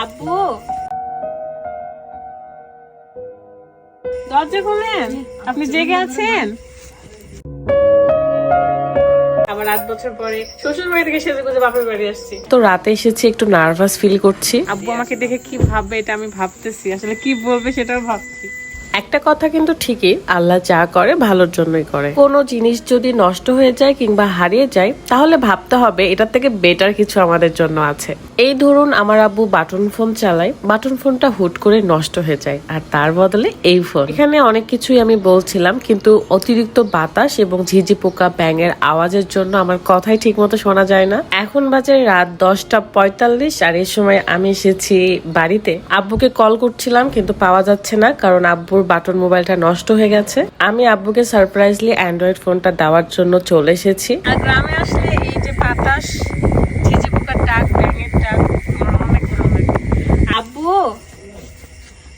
আব্বু। দরজা খোলেন? আপনি জেগে আছেন? আবার আট বছর পরে শ্বশুর বাড়ি থেকে সেজে গুজে বাপের বাড়ি আসছি। তো রাতে এসেছি একটু নার্ভাস ফিল করছি। আব্বু আমাকে দেখে কি ভাববে এটা আমি ভাবতেছি। আসলে কি বলবে সেটাও ভাবছি। একটা কথা কিন্তু ঠিকই, আল্লাহ যা করে ভালোর জন্যই করে। কোনো জিনিস যদি নষ্ট হয়ে যায় কিংবা হারিয়ে যায়, তাহলে ভাবতে হবে এটার থেকে বেটার কিছু আমাদের জন্য আছে। এই ধরুন আমার আব্বু বাটন ফোন চালায়, বাটন ফোনটা হুট করে নষ্ট হয়ে যায়, আর তার বদলে এই ফোন। এখানে অনেক কিছুই আমি বলছিলাম, কিন্তু অতিরিক্ত বাতাস এবং ঝিঝি পোকা ব্যাঙের আওয়াজের জন্য আমার কথাই ঠিক মতো শোনা যায় না। এখন বাজে রাত দশটা পঁয়তাল্লিশ, আর এই সময় আমি এসেছি বাড়িতে। আব্বুকে কল করছিলাম, কিন্তু পাওয়া যাচ্ছে না, কারণ আব্বুর বাটন মোবাইলটা নষ্ট হয়ে গেছে। আমি আব্বুকে সারপ্রাইজলি অ্যান্ড্রয়েড ফোনটা দেওয়ার জন্য চলে এসেছি। আর গ্রামে আসলে এই যে বাতাস ঝিঝি পোকার ডাক, ব্যাঙের আব্বু,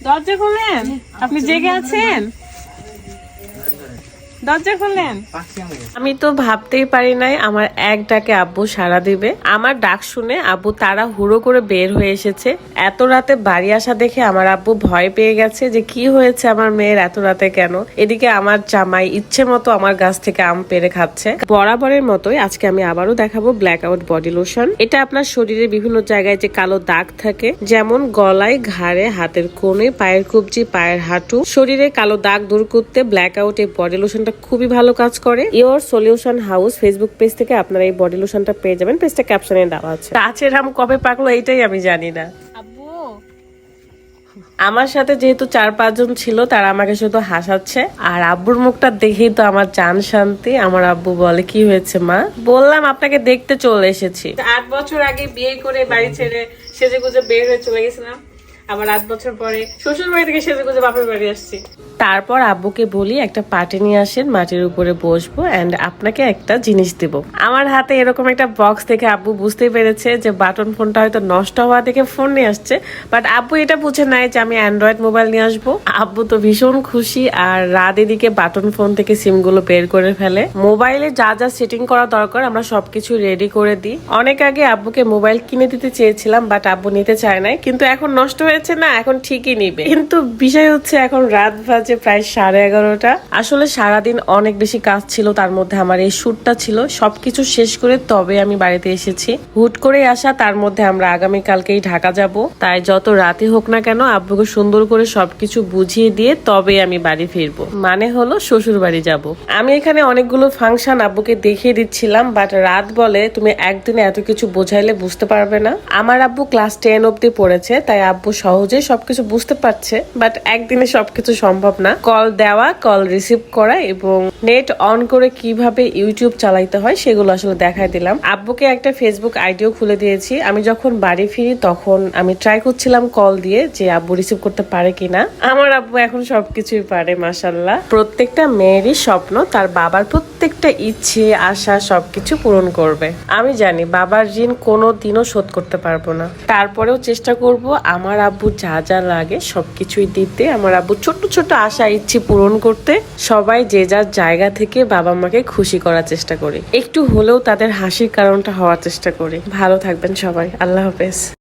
দরজা খোলেন? আপনি জেগে আছেন? দরজা খোলেন আমি তো ভাবতেই পারি নাই আমার এক ডাকে আব্বু সাড়া দিবে। আমার ডাক শুনে আব্বু তারা হুড়ো করে বের হয়ে এসেছে। এত রাতে বাড়ি আসা দেখে আমার আব্বু ভয় পেয়ে গেছে যে কি হয়েছে আমার মেয়ের এত রাতে কেন? এদিকে আমার জামাই ইচ্ছে মতো আমার গাছ থেকে আম পেরে খাচ্ছে। বরাবরের মতোই আজকে আমি আবারও দেখাবো ব্ল্যাক আউট বডি লোশন। এটা আপনার শরীরের বিভিন্ন জায়গায় যে কালো দাগ থাকে, যেমন গলায়, ঘাড়ে, হাতের কোণে, পায়ের কবজি, পায়ের হাঁটু। শরীরে কালো দাগ দূর করতে ব্ল্যাক আউট এই বডি লোশনটা খুবই ভালো কাজ করে। Your solution house Facebook page থেকে আপনারা এই বডি লোশনটা পেয়ে যাবেন। পেজটা ক্যাপশনে দেওয়া আছে। গাছের আম কবে পাকলো এইটাই আমি জানি না। আমার সাথে যেহেতু চার পাঁচজন ছিল তারা আমাকে শুধু হাসাচ্ছে। আর আব্বুর মুখটা দেখেই তো আমার চান শান্তি। আমার আব্বু বলে কি হয়েছে মা? বললাম আপনাকে দেখতে চলে এসেছি। আট বছর আগে বিয়ে করে বাড়ি ছেড়ে সেজে গুজে বের হয়ে চলে গেছিলাম। আবার আট বছর পরে শ্বশুর বাড়ি থেকে সেজে গুজে বাপের বাড়ি আসছি। তারপর আব্বুকে বলি, একটা পার্টি নিয়ে আসেন, মাটির উপরে বসবো এন্ড আপনাকে একটা জিনিস দিব। আমার হাতে এরকম একটা বক্স থেকে আব্বু বুঝতেই পেরেছে যে বাটন ফোনটা হয়তো নষ্ট হওয়া থেকে ফোন নিয়ে আসছে। বাট আব্বু এটা বুঝে নাই যে আমি অ্যান্ড্রয়েড মোবাইল নিয়ে আসব। আব্বু তো ভীষণ খুশি আর রাত এদিকে বাটন ফোন থেকে সিমগুলো বের করে ফেলে। মোবাইলে যা যা সেটিং করা দরকার আমরা সবকিছু রেডি করে দিই। অনেক আগে আব্বুকে মোবাইল কিনে দিতে চেয়েছিলাম বাট আব্বু নিতে চায় নাই। কিন্তু এখন নষ্ট হয়েছে না, এখন ঠিকই নিবে। কিন্তু বিষয় হচ্ছে, এখন রাত বাজে প্রায় সাড়ে এগারোটা। আসলে সারাদিন অনেক বেশি কাজ ছিল, তার মধ্যে আমার এই শুটটা ছিল। সবকিছু শেষ করে তবে আমি বাড়িতে এসেছি। হুট করে আসা, তার মধ্যে আমরা আগামীকালকেই ঢাকা যাব। তাই যত রাতে হোক না কেন, আব্বুকে সুন্দর করে সবকিছু বুঝিয়ে দিয়ে তবে আমি বাড়ি ফিরবো। মানে হলো শ্বশুর বাড়ি যাব। আমি এখানে অনেকগুলো ফাংশন আব্বুকে দেখিয়ে দিচ্ছিলাম, বাট রাত বলে তুমি একদিনে এত কিছু বোঝাইলে বুঝতে পারবে না। আমার আব্বু ক্লাস টেন অব্দি পড়েছে, তাই আব্বু সহজে সবকিছু বুঝতে পারছে বাট একদিনে সবকিছু সম্ভব না। কল দেওয়া কল রিসিভ করা এবং নেট অন করে কীভাবে ইউটিউব চালাইতে হয় সেগুলো আসলে দেখাই দিলাম। আব্বুকে একটা ফেসবুক আইডিও খুলে দিয়েছি। আমি যখন বাড়ি ফিরি তখন আমি ট্রাই করছিলাম কল দিয়ে যে আব্বু রিসিভ করতে পারে কিনা। আমার আব্বু এখন সবকিছুই পারে মাসাল্লাহ প্রত্যেকটা মেয়েরই স্বপ্ন, তার বাবার প্রত্যেকটা ইচ্ছে, আশা সবকিছু পূরণ করবে। আমি জানি বাবার ঋণ কোনো দিনও শোধ করতে পারব না। তারপরেও চেষ্টা করব আমার আব্বু যা যা লাগে সবকিছুই দিতে। আমার আব্বু ছোট ছোট আশা, ইচ্ছে পূরণ করতে। সবাই যে যার জায়গা থেকে বাবা মাকে খুশি করার চেষ্টা করে। একটু হলেও তাদের হাসির কারণটা হওয়ার চেষ্টা করে। ভালো থাকবেন সবাই। আল্লাহ হাফেজ।